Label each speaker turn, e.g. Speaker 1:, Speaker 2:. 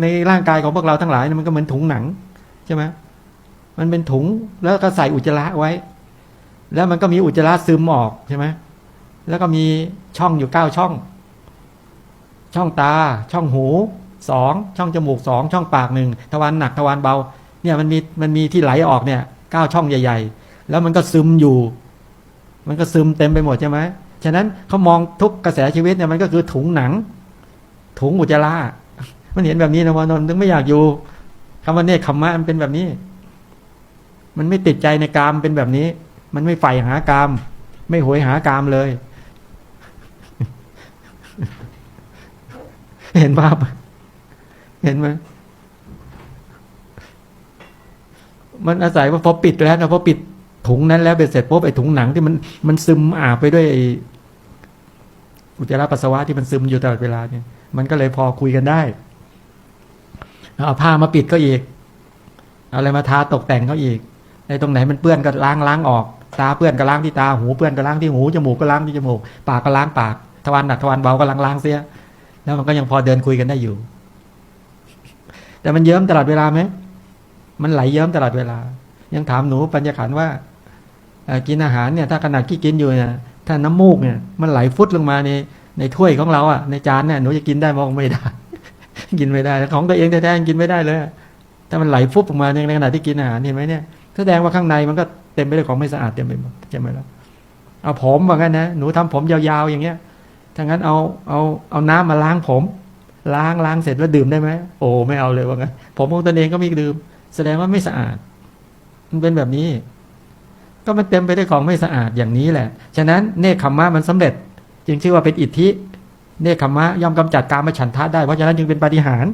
Speaker 1: ในร่างกายของพวกเราทั้งหลายมันก็เหมือนถุงหนังใช่ไหมมันเป็นถุงแล้วก็ใส่อุจจาระไว้ แล้วมันก็มีอุจจาระซึมออกใช่ไหมแล้วก็มีช่องอยู่เก้าช่อง ช่องตา ช่องหูสองช่องจมูกสองช่องปากหนึ่งทวารหนักทวารเบา เนี่ยมันมีมันมีที่ไหลออกเนี่ยเก้าช่องใหญ่ ๆ แล้วมันก็ซึมอยู่ มันก็ซึมเต็มไปหมดใช่ไหมฉะนั้นเขามองทุกกระแสชีวิตเนี่ยมันก็คือถุงหนัง ถุงอุจจาระ มันเห็นแบบนี้นะวานนท์ถึงไม่อยากอยู่คำว่าเนคขมมะมันเป็นแบบนี้ มันไม่ติดใจในกามเป็นแบบนี้ มันไม่ใฝ่หากาม ไม่หวยหากามเลย เห็นภาพเห็นไหมมันอาศัยว่าพอปิดแล้วนะพอปิดถุงนั้นแล้วเบ็ดเสร็จปุ๊บไอ้ถุงหนังที่มันมันซึมอาบไปด้วยไอ้อุจจาระปัสสาวะที่มันซึมอยู่ตลอดเวลาเนี่ยมันก็เลยพอคุยกันได้ เอาผ้ามาปิดก็อีก เอาอะไรมาทาตกแต่งเขาอีกไอ้ตรงไหนมันเปื้อนก็ล้างล้างออก ตาเปื้อนก็ล้างที่ตา หูเปื้อนก็ล้างที่หู จมูกก็ล้างที่จมูก ปากก็ล้างปาก ทวารหนักทวารเบาก็ล้างล้างเสีย แล้วมันก็ยังพอเดินคุยกันได้อยู่ แต่มันเยิ้มตลอดเวลาไหม มันไหลเยิ้มตลอดเวลา ยังถามหนูปัญญาขันว่ากินอาหารเนี่ย ถ้าขนาดที่กินอยู่เนี่ย ถ้าน้ำมูกเนี่ย มันไหลฟุดลงมาในในถ้วยของเราอะ ในจานเนี่ย หนูจะกินได้มองไม่ได้ กินไม่ได้ ของตัวเองแท้ๆกินไม่ได้เลยถ้ามันไหลฟุบออกมาในขณะที่กินอาหารเห็นไหมเนี่ยแสดงว่าข้างในมันก็เต็มไปด้วยของไม่สะอาดเต็มไปหมดใช่ไหมล่ะเอาผมว่างั้นนะหนูทำผมยาวๆอย่างเงี้ยถ้างั้นเอาเอาเอาน้ำมาล้างผม ล้างล้างเสร็จแล้วดื่มได้ไหมโอ้ไม่เอาเลยว่างั้นผมของตนเองก็ไมีดื่ม แสดงว่าไม่สะอาด มันเป็นแบบนี้ ก็มันเต็มไปด้วยของไม่สะอาดอย่างนี้แหละ ฉะนั้นเนคขมมะมันสำเร็จ จึงชื่อว่าเป็นอิทธิ เนคขมะย่อมกำจัดการมาฉันทะได้ เพราะฉะนั้นจึงเป็นปฏิหาร